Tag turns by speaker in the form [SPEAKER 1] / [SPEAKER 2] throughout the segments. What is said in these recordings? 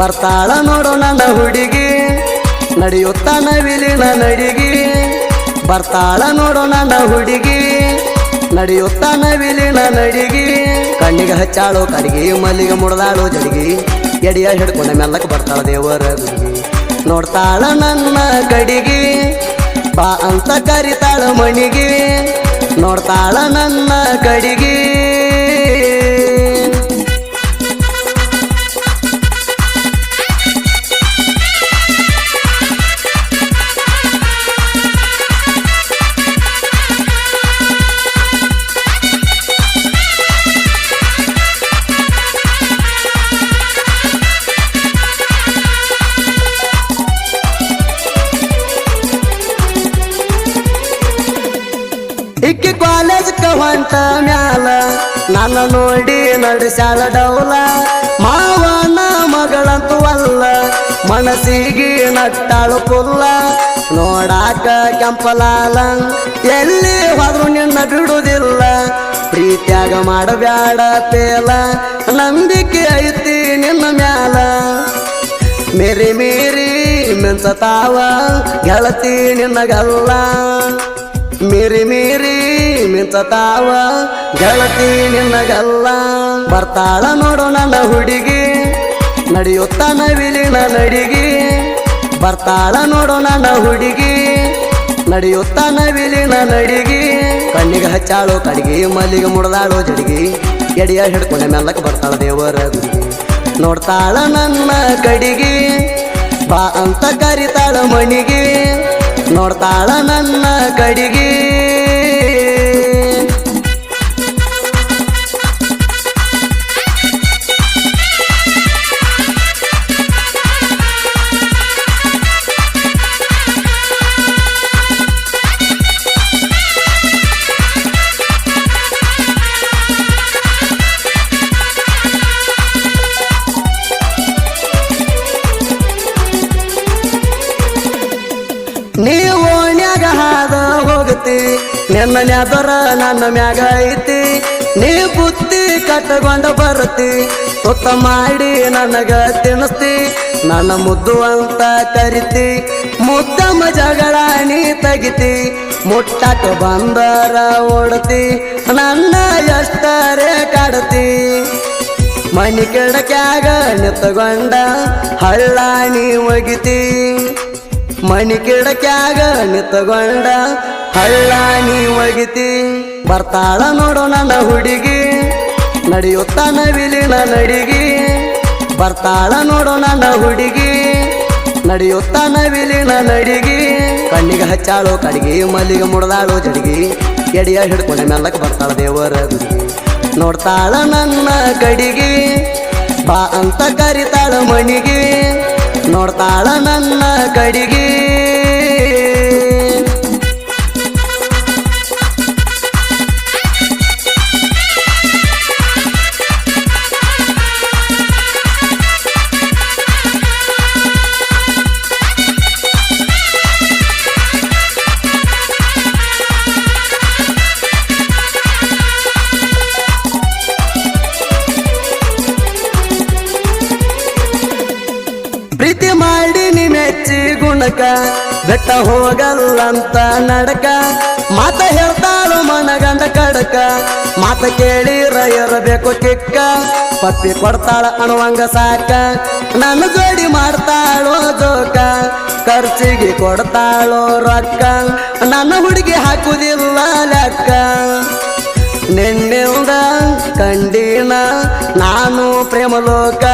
[SPEAKER 1] ಬರ್ತಾಳ ನೋಡು ನನ್ನ ಹುಡುಗಿ. ನಡೆಯುತ್ತ ನವಿಲಿನ ನಡಿಗಿ. ಬರ್ತಾಳ ನೋಡು ನನ್ನ ಹುಡುಗಿ. ನಡೆಯುತ್ತ ನವಿಲಿನ ನಡಿಗಿ. ಕಣ್ಣಿಗೆ ಹಚ್ಚಾಳು ಕಡಿಗಿ ಮಲ್ಲಿಗೆ ಮುಡ್ದಾಳು, ಜಡಿಗಿ ಎಡಿಯ ಹಿಡ್ಕೊಂಡ ಮೆಲ್ಲಕ್ಕೆ ಬರ್ತಾಳ ದೇವರ ಗುಡಿಗಿ. ನೋಡ್ತಾಳ ನನ್ನ ಕಡಿಗಿ, ಬಾ ಅಂತ ಕರಿತಾಳ ಮಣಿಗಿ. ನೋಡ್ತಾಳ ನನ್ನ ಕಡಿಗಿ. ನಡೆಸ್ಯಾಳ ಡೌಲ ಮಾವನ ಮಗಳಂತೂ ಅಲ್ಲ, ಮನಸ್ಸಿಗೆ ನಟ್ಟಾಳು ಪುಲ್ಲ. ನೋಡಾಕ ಕೆಂಪಲಾಲ, ಎಲ್ಲಿ ಹೋದ್ರು ನಿನ್ನ ಬಿಡುವುದಿಲ್ಲ. ಪ್ರೀತ್ಯಾಗ ಮಾಡಬ್ಯಾಡ ಪೇಲ ನಂಬಿಕೆ ಐತಿ ನಿನ್ನ ಮ್ಯಾಲ. ಮೇರಿ ಮೇರಿ ಮೆನ್ಸತಾವ ಗೆಳತಿ ನಿನ್ನಗಲ್ಲ. ಮೇರಿ ಮೀರಿ ಮಿಂಚತಾವ ಗೆಳತಿ ನಿನ್ನಗಲ್ಲ. ಬರ್ತಾಳ ನೋಡು ನನ್ನ ಹುಡುಗಿ, ನಡೆಯುತ್ತ ನವಿಲಿನ ನಡಿಗಿ. ಬರ್ತಾಳ ನೋಡು ನನ್ನ ಹುಡುಗಿ ನಡೆಯುತ್ತಾನ ನವಿಲಿನ ನಡಿಗಿ. ಕಣ್ಣಿಗೆ ಹಚ್ಚಾಳು ಕಡಿಗಿ ಮಲ್ಲಿಗೆ ಮುಡ್ದಾಳು, ಜಡಿಗಿ ಎಡಿಯ ಹಿಡ್ಕೊಂಡೆ ಮೆಲ್ಲಕ್ಕೆ ಬರ್ತಾಳ ದೇವರ ಗುಡಿಗಿ ನೋಡ್ತಾಳ ನನ್ನ ಕಡಿಗಿ, ಬಾ ಅಂತ ಕರಿತಾಳ ಮಣಿಗಿ. ನೋಡ್ತಾಳ ನನ್ನ ಕಡಿಗಿ. ನೀ ಓಣ್ಯಾಗ ಹಾದ ಹೋಗತಿ. ನಿನ್ನ ನ್ಯಾದರ ನನ್ನ ಮ್ಯಾಗ ಐತಿ. ನೀ ಬುತ್ತಿ ಕಟ್ಟಗೊಂಡ ಬರತಿ. ತುತ್ತ ಮಾಡಿ ನನಗ ತಿನ್ನಿಸ್ತಿ ನನ್ನ ಮುದ್ದು ಅಂತ ಕರಿತಿ. ಮುದ್ದಮ್ಮ ಜಗಳ ನೀ ತೆಗಿತಿ. ಮುಟ್ಟಕ ಬಂದರ ಓಡತಿ. ನನ್ನ ಎಷ್ಟರೇ ಕಾಡತಿ. ಮನಿ ಕೆಡಕ್ಯಾಗ ನಿತ್ತಗೊಂಡ ಹಳ್ಳ ನೀ ಒಗಿತಿ. ಮನಿ ಕಿಡಕ್ಯಾಗ ನಿತ್ತಗೊಂಡ ಹಳ್ಳ ನೀ ಒಗಿತಿ. ಬರ್ತಾಳ ನೋಡು ನನ್ನ ಹುಡುಗಿ, ನಡೆಯುತ್ತ ನವಿಲಿನ ನಡಿಗಿ. ಬರ್ತಾಳ ನೋಡು ನನ್ನ ಹುಡುಗಿ, ನಡೆಯುತ್ತ ನವಿಲಿನ ನಡಿಗಿ. ಕಣ್ಣಿಗೆ ಹಚ್ಚಾಳು ಕಡಿಗಿ ಮಲ್ಲಿಗೆ ಮುಡ್ದಾಳು, ಜಡಿಗಿ ಎಡಿಯ ಹಿಡ್ಕೊಂಡೆ ಮೆಲ್ಲಕ್ಕೆ ಬರ್ತಾಳ ದೇವರ ಗುಡಿಗಿ. ನೋಡ್ತಾಳ ನನ್ನ ಕಡಿಗಿ, ಬಾ ಅಂತ ಕರಿತಾಳ ಮಣಿಗಿ. ನೋಡ್ತಾಳ ನನ್ನ ಕಡಿಗಿ. ಬೆಟ್ಟ ಹೋಗಲ್ಲಂತ ನಡಕ. ಮಾತ ಹೇಳ್ತಾಳು ಮನಗಂಡ ಕಡಕ. ಮಾತ ಕೇಳಿರ ಇರಬೇಕು ಕಿಕ್ಕ. ಪತ್ತಿ ಕೊಡ್ತಾಳ ಅಣುವಂಗ ಸಾಕ. ನನ್ನ ಜೋಡಿ ಮಾಡ್ತಾಳೋ ಜೋಕ. ಖರ್ಚಿಗೆ ಕೊಡ್ತಾಳೋ ರೊಕ್ಕ. ನನ್ನ ಹುಡುಗಿ ಹಾಕುದಿಲ್ಲ ಲೆಕ್ಕ. ನಿನ್ನಿಂದ ಕಂಡಿನ ನಾನು ಪ್ರೇಮಲೋಕ.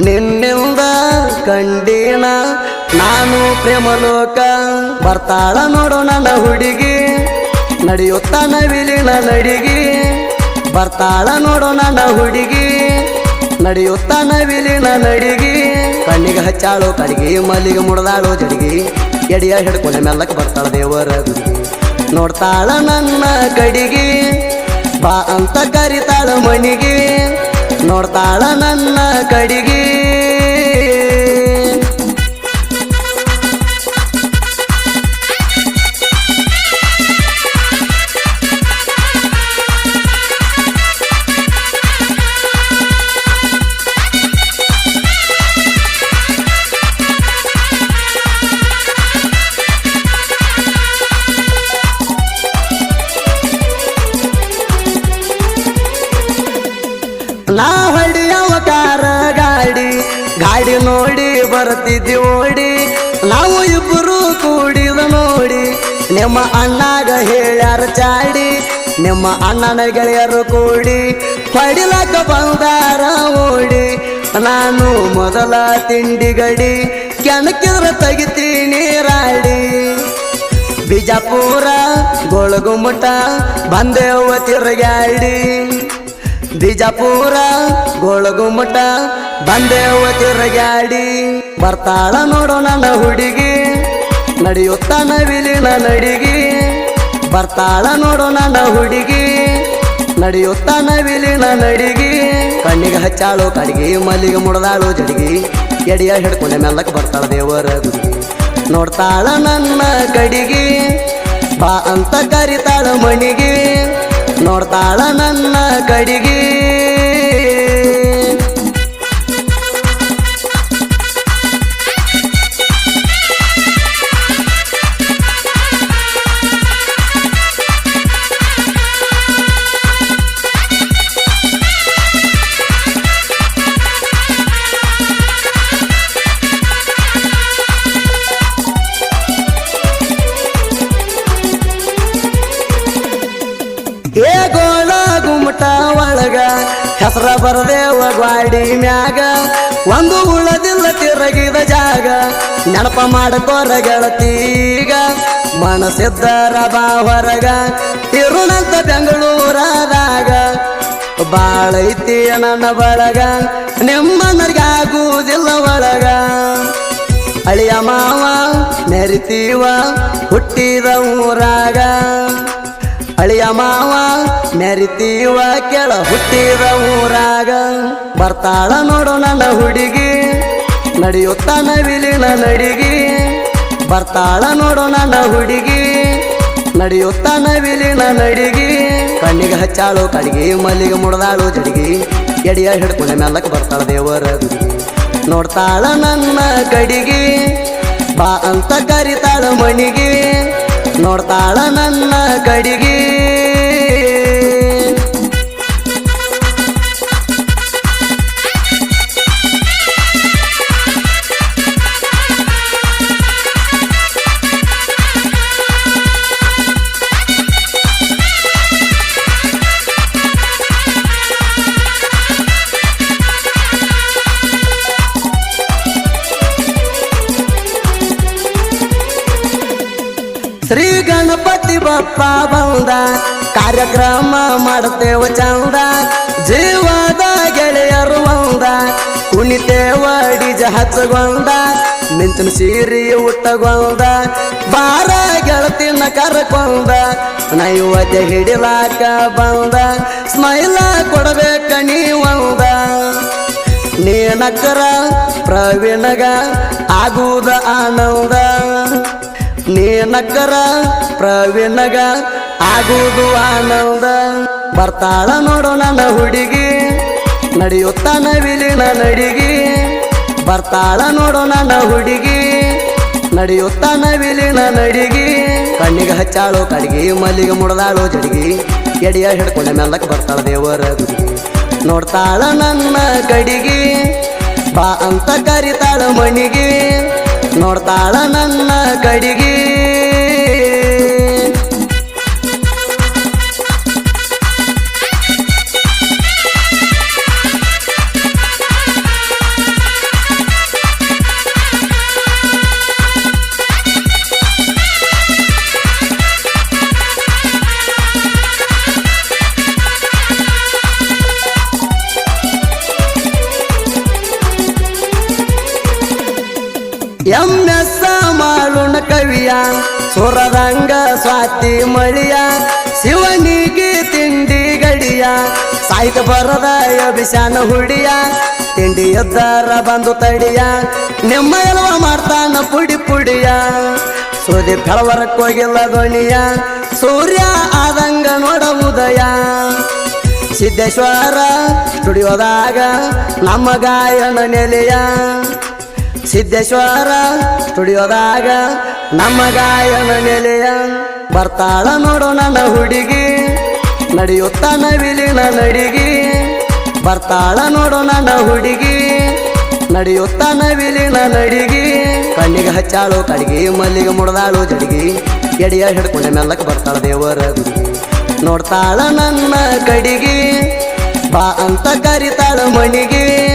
[SPEAKER 1] ನಿನ್ನಿಂದ ಕಂಡಿನ ನಾನು ಪ್ರೇಮಲೋಕ, ಬರ್ತಾಳ ನೋಡು ನನ್ನ ಹುಡುಗಿ, ನಡೆಯುತ್ತ ನವಿಲಿನ ನಡಿಗಿ. ಬರ್ತಾಳ ನೋಡು ನನ್ನ ಹುಡುಗಿ, ನಡೆಯುತ್ತ ನವಿಲಿನ ನಡಿಗಿ. ಕಣ್ಣಿಗೆ ಹಚ್ಚಾಳು ಕಡಿಗಿ ಮಲ್ಲಿಗೆ ಮುಡ್ದಾಳು, ಜಡಿಗಿ ಎಡಿಯ ಹಿಡ್ಕೊಂಡೆ ಮೆಲ್ಲಕ್ಕೆ ಬರ್ತಾಳ ದೇವರ ಗುಡಿಗೆ. ನೋಡ್ತಾಳ ನನ್ನ ಕಡಿಗಿ, ಬಾ ಅಂತ ಕರಿತಾಳ ಮನಿಗೆ ನೋಡ್ತಾಳ ನನ್ನ ಕಡಿಗಿ. ಬರ್ತಿದ್ದಿ ಓಡಿ ನಾವು ಇಬ್ಬರು ಕೂಡಿದ ನೋಡಿ. ನಿಮ್ಮ ಅಣ್ಣಾಗ ಹೇಳ್ಯಾರ ಚಾಡಿ. ನಿಮ್ಮ ಅಣ್ಣನ ಗೆಳೆಯರು ಕೂಡಿ. ಹೊಡಿಲಕ್ಕ ಬಂದಾರ ಓಡಿ. ನಾನು ಮೊದಲ ತಿಂಡಿಗಡಿ. ಕೆಣಕಿದ್ರ ತೆಗಿತೀನಿ ರಾಡಿ. ಬಿಜಾಪುರ ಗೋಳಗುಮ್ಮಟ ಬಂದೇವ ತಿರುಗಾಡಿ ಬಿಜಾಪುರ ಗೋಳಗುಮ್ಮಟ ಬಂದೇವ ತಿರುಗಾಡಿ ಬರ್ತಾಳ ನೋಡು ನನ್ನ ಹುಡುಗಿ, ನಡೆಯುತ್ತ ನವಿಲಿನ ನಡಿಗಿ. ಬರ್ತಾಳ ನೋಡು ನನ್ನ ಹುಡುಗಿ, ನಡೆಯುತ್ತ ನವಿಲಿನ ನಡಿಗಿ. ಕಣ್ಣಿಗೆ ಹಚ್ಚಾಳು ಕಡಿಗಿ ಮಲ್ಲಿಗೆ ಮುಡದಾಳು, ಜಡಿಗಿ ಎಡಿಯ ಹಿಡ್ಕೊಂಡೆ ಮೆಲ್ಲಕ್ಕೆ ಬರ್ತಾಳ ದೇವರ ಗುಡಿಗೆ. ನೋಡ್ತಾಳ ನನ್ನ ಕಡಿಗಿ ಬಾ ಅಂತ ಕರಿತಾಳ ಮಣಿಗೆ. ನೋಡ್ತಾಳ ನನ್ನ ಕಡಿಗಿ ಹೆಸರ ಬರದೇವ ಗ್ವಾಡಿ ಮ್ಯಾಗ. ಒಂದು ಉಳದಿಲ್ಲ ತಿರಗಿದ ಜಾಗ. ನೆನಪ ಮಾಡಕೋರ ಗೆಳತೀಗ ಮನಸ್ಸಿದ್ದರ ಬಾ ಹೊರಗ. ತಿರುನಂತ ಬೆಂಗಳೂರಾದಾಗ. ಬಾಳೈತಿ ನನ್ನ ಬಳಗ. ನಿಮ್ಮನರ್ಗಾಗುವುದಿಲ್ಲ ಒಳಗ. ಅಳಿಯ ಮಾವ ನೆರಿತೀವ ಹುಟ್ಟಿದ ಊರಾಗ. ಅಳಿಯ ಮಾವ ಮೆರಿತೀವ ಕೆಳ ಹುಟ್ಟಿದ ಊರಾಗ. ಬರ್ತಾಳ ನೋಡು ನನ್ನ ಹುಡುಗಿ, ನಡೆಯುತ್ತ ನವಿಲಿನ ನಡಿಗಿ. ಬರ್ತಾಳ ನೋಡು ನನ್ನ ಹುಡುಗಿ, ನಡೆಯುತ್ತ ನವಿಲಿನ ನಡಿಗಿ. ಕಣ್ಣಿಗೆ ಹಚ್ಚಾಳು ಕಡಿಗೆ ಮಲ್ಲಿಗೆ ಮುಡ್ದಾಳು, ಜಡಿಗಿ ಎಡಿಯ ಹಿಡ್ಕೊಂಡೆ ಮೆಲ್ಲಕ್ಕೆ ಬರ್ತಾಳ ದೇವರ ಗುಡಿಗೆ ನೋಡ್ತಾಳ ನನ್ನ ಕಡಿಗಿ, ಬಾ ಅಂತ ಕರಿತಾಳ ಮಣಿಗೆ. ನೋಡ್ತಾಳ ನನ್ನ ಕಡಿಗಿ ಬಪ್ಪ ಬಂದ, ಕಾರ್ಯಕ್ರಮ ಮಾಡ್ತೇವ ಚಂದ. ಜೀವದ ಗೆಳೆಯರು ಬಂದ ಕುಣಿತೇವ ಡಿಜ ಹಚ್ಚಗೊಂಡ, ನಿಂತಿನ ಸೀರಿ ಉಟ್ಟಗೊಂದ ಬಾರ ಗೆಳತಿನ ಕರ್ಕೊಂಡ ನೈವತ್ಯ ಹಿಡಿಲಾಕ ಬಂದ, ಸ್ಮೈಲ ಕೊಡಬೇಕ ನೀವಂದ ನೀನಕ್ಕರ ಪ್ರವೀಣಗ ಆಗುವುದ ಆನಂದ. ನೀನಕ್ಕರ ಪ್ರವೀಣಗ ಆಗುವುದು ಆನಂದ. ಬರ್ತಾಳ ನೋಡು ನನ್ನ ಹುಡುಗಿ, ನಡೆಯುತ್ತ ನವಿಲಿನ ನಡಿಗಿ. ಬರ್ತಾಳ ನೋಡು ನನ್ನ ಹುಡುಗಿ, ನಡೆಯುತ್ತ ನವಿಲಿನ ನಡಿಗಿ. ಕಣ್ಣಿಗೆ ಹಚ್ಚಾಳು ಕಡಿಗೆ ಮಲ್ಲಿಗೆ ಮುಡದಾಳು, ಜಡಿಗಿ ಎಡಿಯ ಹಿಡ್ಕೊಂಡ ಮೆಲ್ಲಕ್ಕೆ ಬರ್ತಾಳ ದೇವರ ಗುಡಿಗೆ ನೋಡ್ತಾಳ ನನ್ನ ಕಡಿಗಿ, ಬಾ ಅಂತ ಕರಿತಾಳ ಮಣಿಗಿ. ನೋಡ್ತಾಳ ನನ್ನ ಕಡಿಗಿ ಎಂ ಎಸ್ ಮಾಳುಣ ಕವಿಯ ಸುರದಂಗ ಸ್ವಾತಿ ಮಳಿಯ, ಶಿವನಿಗೆ ತಿಂಡಿ ಗಡಿಯ, ಸಾಹಿತ್ಯ ಬರದ ಅಭಿಷಾನ ಹುಡಿಯ, ತಿಂಡಿ ಎದ್ದಾರ ಬಂದು ತಡಿಯ, ನಿಮ್ಮ ಎಲ್ಲ ಮಾಡ್ತಾನ ಪುಡಿ ಪುಡಿಯ ಕಳವರಕ್ಕೋಗಿಲ್ಲ ಹೋಗಿಲ್ಲ ಧ್ವನಿಯ, ಸೂರ್ಯ ಆದಂಗ ನೋಡ ಉದಯ. ಸಿದ್ದೇಶ್ವರ ಸ್ಟುಡಿಯೋದಾಗ ನಮ್ಮ ಗಾಯನ ನೆಲೆಯ ಸಿದ್ದೇಶ್ವರ ಸ್ಟುಡಿಯೋದಾಗ ನಮ್ಮ ಗಾಯನ ನೆಲೆಯ ಬರ್ತಾಳ ನೋಡು ನನ್ನ ಹುಡುಗಿ. ನಡೆಯುತ್ತ ನವಿಲಿನ ನಡಿಗಿ. ಬರ್ತಾಳ ನೋಡು ನನ್ನ ಹುಡುಗಿ. ನಡೆಯುತ್ತ ನವಿಲಿನ ನಡಿಗಿ. ಕಣ್ಣಿಗೆ ಹಚ್ಚಾಳು ಕಡಿಗಿ ಮಲ್ಲಿಗೆ ಮುಡ್ದಾಳು, ಜಡಿಗಿ ಎಡಿಯ ಹಿಡ್ಕೊಂಡೆ ಮೆಲ್ಲಕ್ಕೆ ಬರ್ತಾಳ ದೇವರ ನೋಡ್ತಾಳ ನನ್ನ ಕಡಿಗೆ, ಬಾ ಅಂತ ಕರಿತಾಳ ಮಣಿಗಿ.